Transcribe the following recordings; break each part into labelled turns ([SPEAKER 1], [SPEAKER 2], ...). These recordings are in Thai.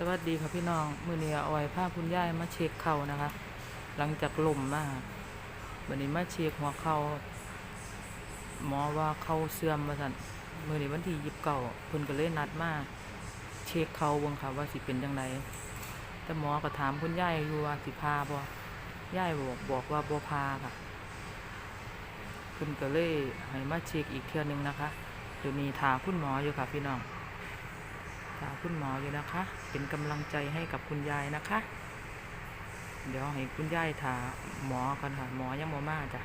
[SPEAKER 1] สวัสดีค่ะพี่น้อง มือเนี้เอาไว้พาคุณยายมาเช็คเข่านะคะ หลังจากลมมาวันนี้มาเช็คหัวเข่าหมอว่าเข่าเสื่อมมาสั่นมือนี้วันที่ยิบเก่าเพิ่นก็เลยนัดมาเช็คเข่าเบิ่งค่ะว่าสิเป็นจังไดแต่หมอก็ถามคุณยายอยู่ว่าสิพาบ่ยายบอกบอกว่าบ่พาค่ะเพิ่นก็เลยให้มาเช็คอีกเทื่อนึงนะคะเดี๋ยวนี้ถาคุณหมออยู่ค่ะพี่น้อง ถาคุณหมออยู่นะคะ เป็นกำลังใจให้กับคุณยายนะคะ เดี๋ยวให้คุณยายถาหมอกันค่ะ หมอยังบ่มาจ้ะ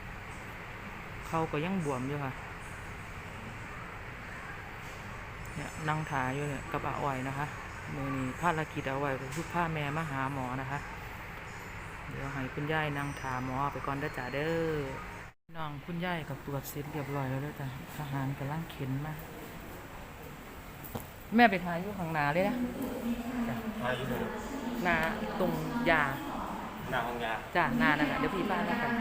[SPEAKER 1] เขาก็ยังบวมอยู่ค่ะ เนี่ยนั่งถาอยู่เนี่ยกับอาอ้อยนะคะมือนี้ภารกิจเอาไว้ก็คือพาแม่มาหาหมอนะคะ เดี๋ยวให้คุณยายนั่งถาหมอไปก่อนเด้จ้ะเด้อน้องคุณยายกับตรวจเสร็จเรียบร้อยแล้วด้อจ้ะทหารกำลังเข็นมา แม่ไปทายอยู่ข้างหน้าเลยนะ
[SPEAKER 2] อายุหนึ่ง
[SPEAKER 1] หนาตรงยา
[SPEAKER 2] หน้าห้องยา
[SPEAKER 1] จ้าหนานั่นน่ะเดี๋ยวพี่ป้าแล้วกัน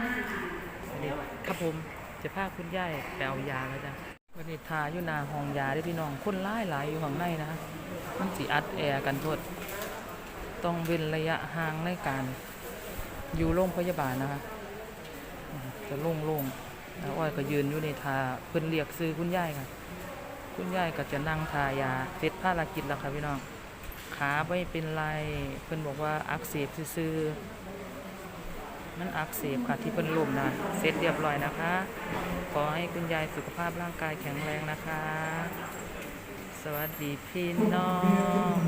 [SPEAKER 1] เดี๋ยวครับผมจะพาคุณยายไปเอายาแล้วจ้ะวันนี้ทาอยู่หนาห้องยาได้อพี่น้องคนร้ายหลายอยู่ข้างในนะคะมันสิอัดแอร์กันโทษต้องเว้นระยะห่างในการอยู่โรงพยาบาลนะคะอืมจะโล่งๆแล้วอ้อยก็ยืนอยู่ในทาเพิ่นเรียกซื้อคุณยายค่ะ คุณยายก็จะนั่งทายาเสร็จภารกิจแล้วค่ะพี่น้อง ขาไม่เป็นไร เพิ่นบอกว่าอักเสบซื่อมันอักเสบค่ะที่เพิ่นล้มนะเสร็จเรียบร้อยนะคะ ขอให้คุณยายสุขภาพร่างกายแข็งแรงนะคะ สวัสดีพี่น้อง